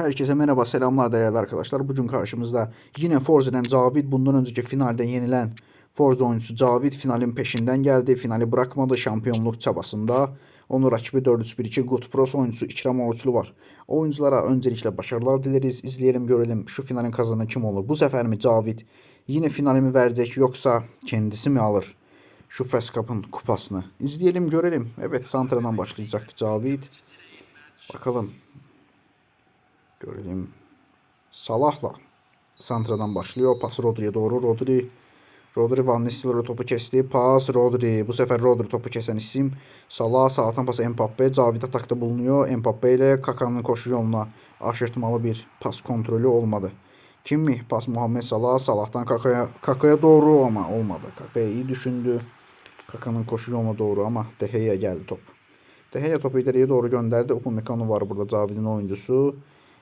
Herkese merhaba, selamlar değerli arkadaşlar. Bugün karşımızda yine Forza'dan Cavid, bundan önceki finalde yenilen Forza oyuncusu Cavid finalin peşinden geldi. Finali bırakmadı şampiyonluk çabasında. Onun rakibi 4-3-1-2 Good Pros oyuncusu İkram Oruçlu var. Oyunculara öncelikle başarılar dileriz. İzleyelim görelim şu finalin kazananı kim olur. Bu sefer mi Cavid yine finalimi verecek yoksa kendisi mi alır? Şu Fes Cup'ın kupasını. İzleyelim görelim. Evet Santra'dan başlayacak Cavid. Bakalım Görelim. Salah'la Santra'dan başlıyor. Pas Rodri'ye doğru. Rodri Rodri Van Nistelrooy topu kesti. Pas Rodri. Bu sefer Rodri topu kesen isim. Salah sağdan pası Mbappe. Cavid atakta bulunuyor. Mbappe ile Kaka'nın koşu yoluna aşırtmalı bir pas kontrolü olmadı. Kim mi? Pas Muhammed Salah. Salah'tan Kaka'ya Kaka'ya doğru ama olmadı. Kaka'ya iyi düşündü. Kaka'nın koşu yoluna doğru ama De Gea geldi top. De Gea topu ileriye doğru gönderdi. Upamecano var burada Cavid'in oyuncusu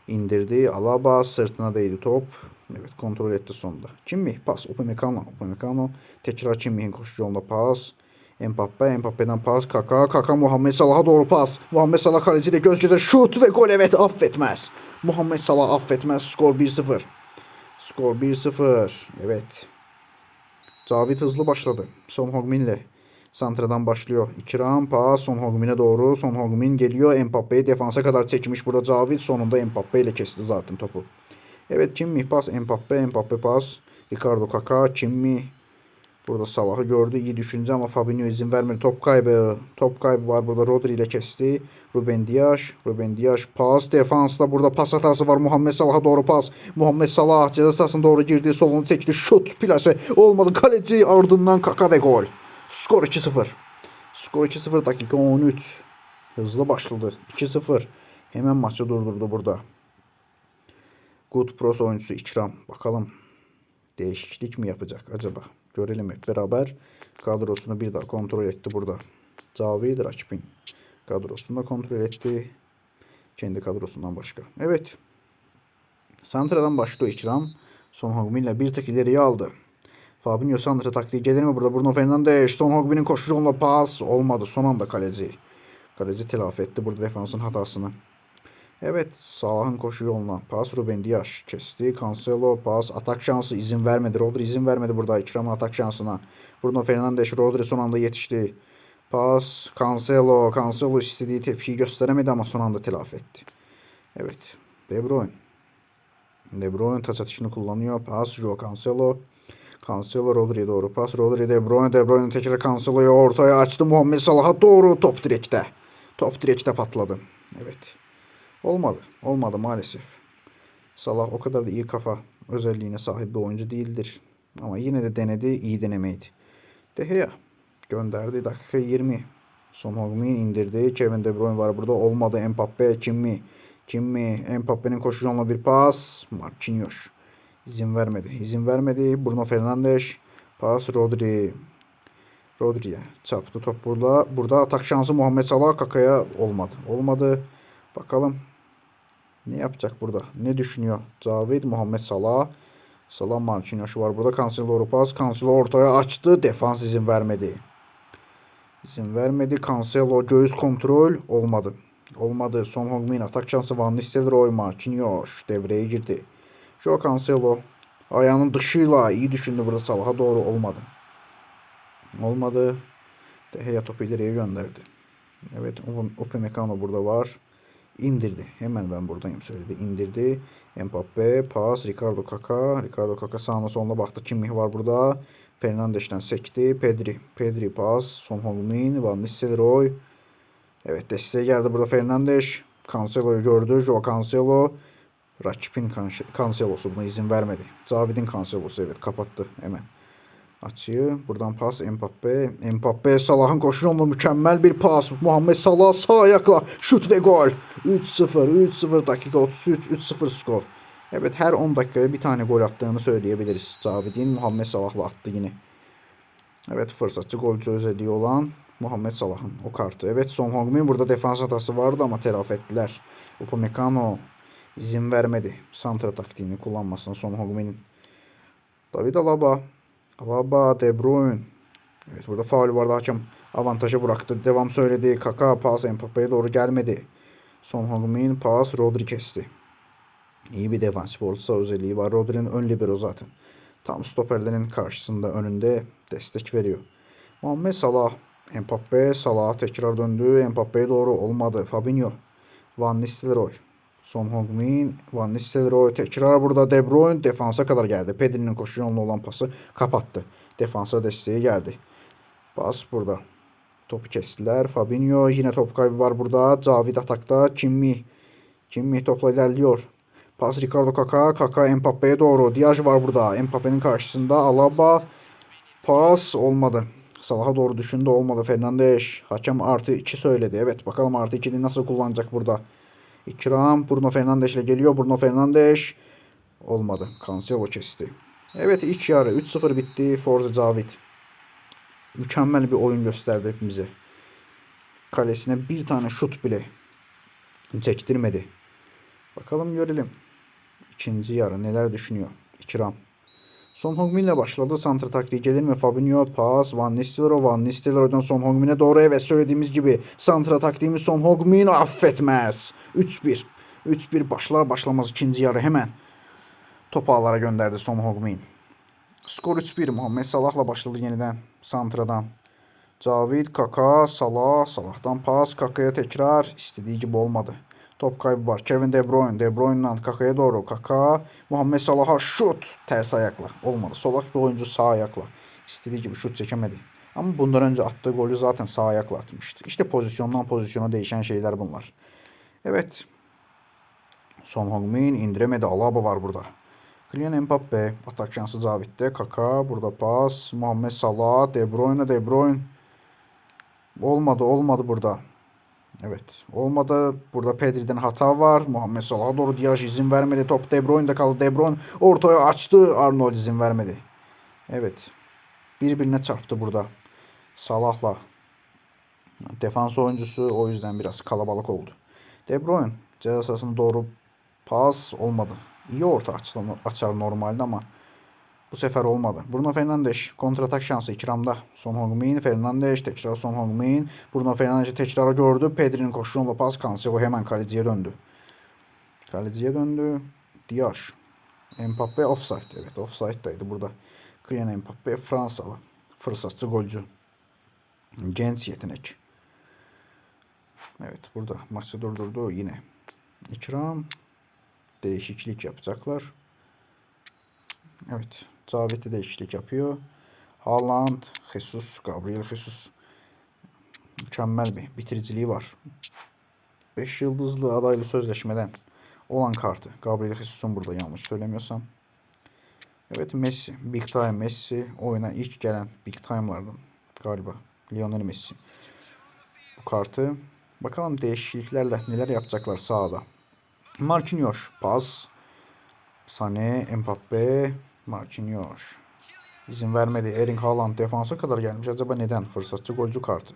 indirdi. Alaba sırtına değdi top. Evet kontrol etti sonunda. Kimmi? Pas. Upamecano. Upamecano. Tekrar Kimmi'nin koşucu yolunda pas. Mbappe. Mbappe'den pas. Kaka. Kaka Muhammed Salah'a doğru pas. Muhammed Salah kaleciyle göz göze şut ve gol. Evet affetmez. Muhammed Salah affetmez. Skor 1-0. Skor 1-0. Evet. Cavid hızlı başladı. Son Hogmin ile. Santra'dan başlıyor. İkram pas Son Hogmin'e doğru. Son Hogmin geliyor. Mbappe'yi defansa kadar çekmiş burada Cavid. Sonunda Mbappe ile kesti zaten topu. Evet Kimmi pas Mbappe. Mbappe pas. Ricardo Kaka. Kimmi. Burada Salah'ı gördü. iyi düşünce ama Fabinho izin vermedi. Top kaybı. Top kaybı var burada. Rodri ile kesti. Ruben Dias. Ruben Dias pas. Defansla burada pas hatası var. Muhammed Salah'a doğru pas. Muhammed Salah ceza sahasına doğru girdi. Solunu çekti. Şut plase. Olmadı. Kaleci ardından Kaka ve gol. Skor 2-0. Skor 2-0 dakika 13. Hızlı başladı. 2-0. Hemen maçı durdurdu burada. Good Pros oyuncusu İkram. Bakalım değişiklik mi yapacak acaba? Görelim hep beraber. Kadrosunu bir daha kontrol etti burada. Cavid Rakip'in kadrosunu da kontrol etti. Kendi kadrosundan başka. Evet. Santra'dan başlıyor İkram. Son ile bir tek ileriye aldı. Fabinho Santra taktiği gelir mi burada? Bruno Fernandes. Son Hogmin'in koşu yoluna pas. Olmadı. Son anda kaleci. Kaleci telafi etti burada defansın hatasını. Evet Salah'ın koşu yoluna pas Ruben Dias kesti. Cancelo pas atak şansı izin vermedi. Rodri izin vermedi burada İkram'ın atak şansına. Bruno Fernandes Rodri son anda yetişti. Pas Cancelo. Cancelo istediği tepkiyi gösteremedi ama son anda telafi etti. Evet De Bruyne. De Bruyne taç atışını kullanıyor. Pas Joao Cancelo. Cancelo Rodri'ye doğru pas. Rodri De Bruyne. De Bruyne tekrar Cancelo'yu ortaya açtı. Muhammed Salah'a doğru top direkte. Top direkte patladı. Evet. Olmadı. Olmadı maalesef. Salah o kadar da iyi kafa özelliğine sahip bir oyuncu değildir. Ama yine de denedi. iyi denemeydi. De Gea gönderdi. Dakika 20. Son Hogmin indirdi. Kevin De Bruyne var burada. Olmadı. Mbappe. Kimmi. Kimmi. Mbappe'nin koşu yoluna bir pas. Marquinhos. İzin vermedi. İzin vermedi. Bruno Fernandes. Pas Rodri. Rodri'ye çarptı top burada. Burada atak şansı Muhammed Salah Kaka'ya olmadı. Olmadı. Bakalım ne yapacak burada? Ne düşünüyor? Cavid Muhammed Salah. Salah Marquinhos var burada. Cancelo doğru pas. Cancelo ortaya açtı. Defans izin vermedi. İzin vermedi. Cancelo göğüs kontrol olmadı. Olmadı. Son Hogmin atak şansı Van Nistelrooy Marquinhos devreye girdi. Joao Cancelo ayağının dışıyla iyi düşündü burada Salah'a doğru olmadı. Olmadı. De Gea topu ileriye gönderdi. Evet Upamecano burada var. İndirdi. Hemen ben buradayım söyledi. İndirdi. Mbappe pas. Ricardo Kaka. Ricardo Kaka sağına soluna baktı. Kimmih var burada. Fernandes'ten sekti. Pedri. Pedri pas. Son Heung-min. Van Nistelrooy. Evet desteğe geldi burada Fernandes. Cancelo'yu gördü. Joao Cancelo. Rakipin Cancelo'su buna izin vermedi. Cavid'in Cancelo'su evet kapattı hemen. Açıyı buradan pas Mbappe. Mbappe Salah'ın koşu yoluna mükemmel bir pas. Muhammed Salah sağ ayakla şut ve gol. 3-0 3-0 dakika 33 3-0 skor. Evet her 10 dakikaya bir tane gol attığını söyleyebiliriz. Cavid'in Muhammed Salah'la attı yine. Evet fırsatçı golcü özelliği olan Muhammed Salah'ın o kartı. Evet Son Heung-min burada defans hatası vardı ama telafi ettiler. Upamecano izin vermedi. Santra taktiğini kullanmasına Son Heung-min'in. David Alaba Alaba, De Bruyne. Evet burada faul vardı hakem avantajı bıraktı. Devam söyledi. Kaka pas Mbappe'ye doğru gelmedi. Son Heung-min pas Rodri kesti. İyi bir defansif orta özelliği var. Rodri'nin ön libero zaten. Tam stoperlerin karşısında önünde destek veriyor. Muhammed Salah, Mbappe, Salah tekrar döndü. Mbappe'ye doğru olmadı. Fabinho, Van Nistelrooy, Son Heung-min, Van Nistelrooy tekrar burada De Bruyne defansa kadar geldi. Pedri'nin koşu yoluna olan pası kapattı. Defansa desteği geldi. Pas burada. Topu kestiler. Fabinho yine top kaybı var burada. Cavid atakta. Kimmi. Kimmi topla ilerliyor. Pas Ricardo Kaka. Kaka Mbappe'ye doğru. Diaj var burada. Mbappe'nin karşısında. Alaba. Pas olmadı. Salah'a doğru düşündü olmadı. Fernandes. Hakem artı 2 söyledi. Evet bakalım artı 2'yi nasıl kullanacak burada. İkram Bruno Fernandes ile geliyor. Bruno Fernandes. Olmadı. Cancelo kesti. Evet ilk yarı 3-0 bitti. Forza Cavid. Mükemmel bir oyun gösterdi hepimize. Kalesine bir tane şut bile çektirmedi. Bakalım görelim. İkinci yarı neler düşünüyor. İkram. Son Heung-min ile başladı. Santra taktiği mi? Fabinho pas. Van Nistelrooy. Van Nistelrooy'dan Son Heung-min'e doğru. Evet söylediğimiz gibi. Santra taktiğimiz Son Heung-min affetmez. 3-1. 3-1 başlar başlamaz ikinci yarı hemen. Topu gönderdi Son Heung-min. Skor 3-1. Muhammed Salah'la başladı yeniden. Santra'dan. Cavid, Kaka, Salah. Salah'tan pas. Kaka'ya tekrar. istediği gibi olmadı. Top kaybı var. Kevin De Bruyne. De Bruyne'dan Kaka'ya doğru. Kaka. Muhammed Salah'a şut. Ters ayakla. Olmadı. Solak bir oyuncu sağ ayakla. İstediği gibi şut çekemedi. Ama bundan önce attığı golü zaten sağ ayakla atmıştı. İşte pozisyondan pozisyona değişen şeyler bunlar. Evet. Son Heung-min indiremedi. Alaba var burada. Kylian Mbappe. Atak şansı Zavit'te. Kaka. Burada pas. Muhammed Salah. De Bruyne. De Bruyne. Olmadı. Olmadı burada. Evet. Olmadı. Burada Pedri'den hata var. Muhammed Salah'a doğru Diaj izin vermedi. Top De Bruyne'de kaldı. De Bruyne ortaya açtı. Arnold izin vermedi. Evet. Birbirine çarptı burada. Salah'la. Defans oyuncusu o yüzden biraz kalabalık oldu. De Bruyne ceza sahasına doğru pas olmadı. İyi orta açar, açar normalde ama bu sefer olmadı. Bruno Fernandes kontratak şansı ikramda. Son Heung-min, Fernandes tekrar Son Heung-min. Bruno Fernandes'i tekrar gördü. Pedri'nin koşuğuyla pas Cancelo hemen kaleciye döndü. Kaleciye döndü. Diaz. Mbappe offside. Evet offside'daydı burada. Kylian Mbappe Fransalı. Fırsatçı golcü. Genç yetenek. Evet burada maçı durdurdu yine. İkram. Değişiklik yapacaklar. Evet. Zavit'te değişiklik yapıyor. Haaland, Jesus, Gabriel Jesus. Mükemmel bir bitiriciliği var. 5 yıldızlı adaylı sözleşmeden olan kartı. Gabriel Jesus'un burada yanlış söylemiyorsam. Evet Messi. Big Time Messi. Oyuna ilk gelen Big Time'lardan galiba. Lionel Messi. Bu kartı. Bakalım değişikliklerle neler yapacaklar sahada. Marquinhos. Pas. Sané, Mbappe, Marquinhos. İzin vermedi. Erling Haaland defansa kadar gelmiş. Acaba neden? Fırsatçı golcü kartı.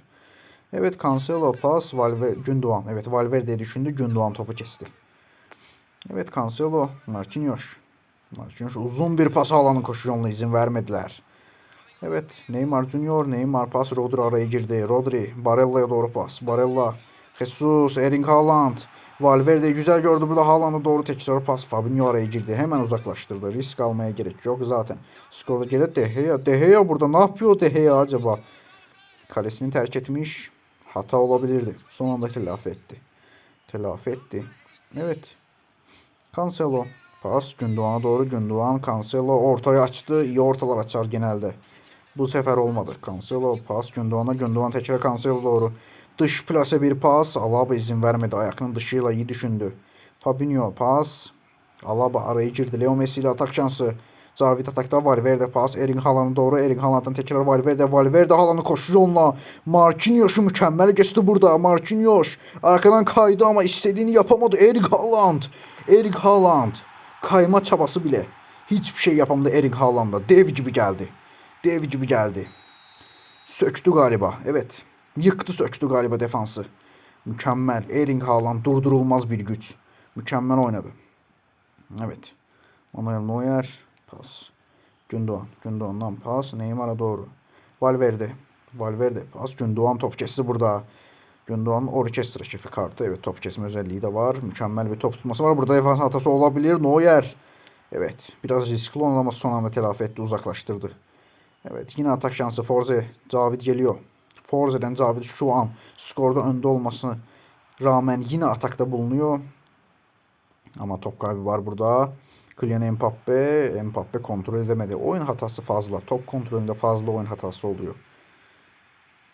Evet Cancelo pas. Valver Gündoğan. Evet Valverde düşündü. Gündoğan topu kesti. Evet Cancelo. Marquinhos. Marquinhos uzun bir pas alanı koşu yoluna izin vermediler. Evet Neymar Junior. Neymar pas. Rodri araya girdi. Rodri. Barella'ya doğru pas. Barella. Jesus. Erling Haaland. Valverde güzel gördü burada Haaland'a doğru tekrar pas. Fabinho araya girdi. Hemen uzaklaştırdı. Risk almaya gerek yok zaten. Skorda geri De Gea. De Gea burada ne yapıyor De Gea acaba? Kalesini terk etmiş. Hata olabilirdi. Son anda telafi etti. Telafi etti. Evet. Cancelo. Pas Gündoğan'a doğru. Gündoğan Cancelo ortaya açtı. İyi ortalar açar genelde. Bu sefer olmadı. Cancelo pas Gündoğan'a. Gündoğan tekrar Cancelo doğru. Dış plase bir pas. Alaba izin vermedi. Ayakının dışıyla iyi düşündü. Fabinho pas. Alaba araya girdi. Leo Messi ile atak şansı. Zavit atakta Valverde pas. Erling Haaland'a doğru. Erling Haaland'dan tekrar Valverde. Valverde Haaland'ı koşu yoluna. Marquinhos'u mükemmel geçti burada. Marquinhos arkadan kaydı ama istediğini yapamadı. Erling Haaland. Erling Haaland. Kayma çabası bile. Hiçbir şey yapamadı Erling Haaland'a. Dev gibi geldi. Dev gibi geldi. Söktü galiba. Evet. Yıktı söktü galiba defansı. Mükemmel. Erling Haaland durdurulmaz bir güç. Mükemmel oynadı. Evet. Manuel Neuer. Pas. Gündoğan. Gündoğan'dan pas. Neymar'a doğru. Valverde. Valverde. Pas. Gündoğan top kesti burada. Gündoğan'ın orkestra şefi kartı. Evet top kesme özelliği de var. Mükemmel bir top tutması var. Burada defans hatası olabilir. Neuer. Evet biraz riskli olan ama son anda telafi etti uzaklaştırdı. Evet yine atak şansı Forze. Cavid geliyor. Forze'den Cavid şu an skorda önde olmasına rağmen yine atakta bulunuyor. Ama top kaybı var burada. Kylian Mbappe, Mbappe kontrol edemedi. Oyun hatası fazla. Top kontrolünde fazla oyun hatası oluyor.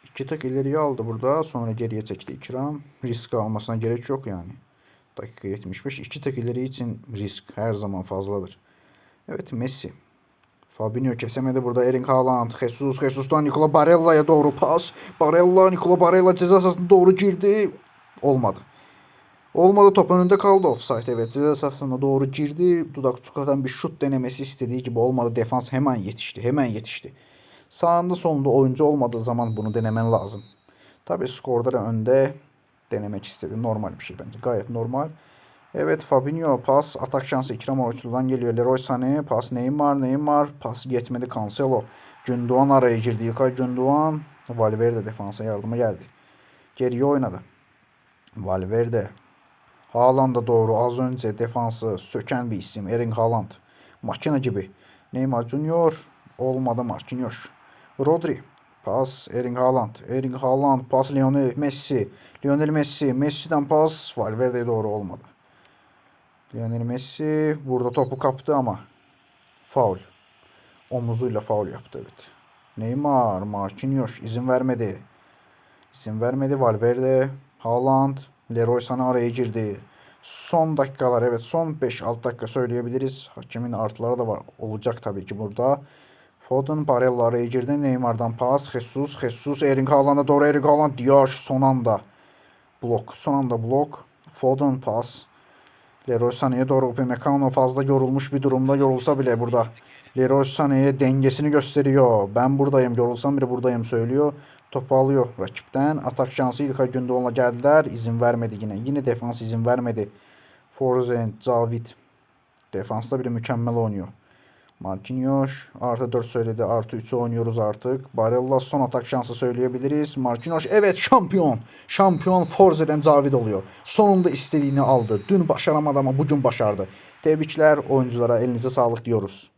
İki tek ileriye aldı burada. Sonra geriye çekti İkram. Risk almasına gerek yok yani. Dakika 75. İki tek ileri için risk her zaman fazladır. Evet Messi. Fabinho kesemedi burada Erling Haaland. Jesus, Jesus'tan Nicola Barella'ya doğru pas. Barella, Nicola Barella ceza sahasına doğru girdi. Olmadı. Olmadı top önünde kaldı offside evet. Ceza sahasına doğru girdi. Dudak çukurdan bir şut denemesi istediği gibi olmadı. Defans hemen yetişti. Hemen yetişti. Sağında solunda oyuncu olmadığı zaman bunu denemen lazım. Tabi skorda da önde denemek istedi. Normal bir şey bence. Gayet normal. Evet Fabinho pas atak şansı İkram Orçu'dan geliyor. Leroy Sané pas Neymar Neymar pas yetmedi Cancelo. Gündoğan araya girdi. Yıkay Gündoğan Valverde defansa yardıma geldi. Geriye oynadı. Valverde Haaland'a doğru az önce defansı söken bir isim. Erling Haaland. Makine gibi. Neymar Junior olmadı Marquinhos. Rodri. Pas Erling Haaland. Erling Haaland pas Lionel Messi. Lionel Messi. Messi'den pas Valverde'ye doğru olmadı. Lionel Messi burada topu kaptı ama faul. Omuzuyla faul yaptı evet. Neymar, Marquinhos izin vermedi. İzin vermedi Valverde, Haaland, Leroy Sané araya girdi. Son dakikalar evet son 5-6 dakika söyleyebiliriz. Hakemin artıları da var olacak tabii ki burada. Foden Barella araya girdi. Neymar'dan pas. Jesus. Jesus Erling Haaland'a doğru Erling Haaland. Diyaş son anda. Blok. Son anda blok. Foden pas. Leroy Sané'ye doğru Upamecano fazla yorulmuş bir durumda yorulsa bile burada. Leroy Sané'ye dengesini gösteriyor. Ben buradayım yorulsam bile buradayım söylüyor. Topu alıyor rakipten. Atak şansı İlkay Gündoğan'la geldiler. İzin vermedi yine. Yine defans izin vermedi. Forzen, Zavid. Defansta bile mükemmel oynuyor. Marquinhos artı 4 söyledi. Artı 3'ü oynuyoruz artık. Barella son atak şansı söyleyebiliriz. Marquinhos evet şampiyon. Şampiyon Forze'den Zavid oluyor. Sonunda istediğini aldı. Dün başaramadı ama bugün başardı. Tebrikler oyunculara elinize sağlık diyoruz.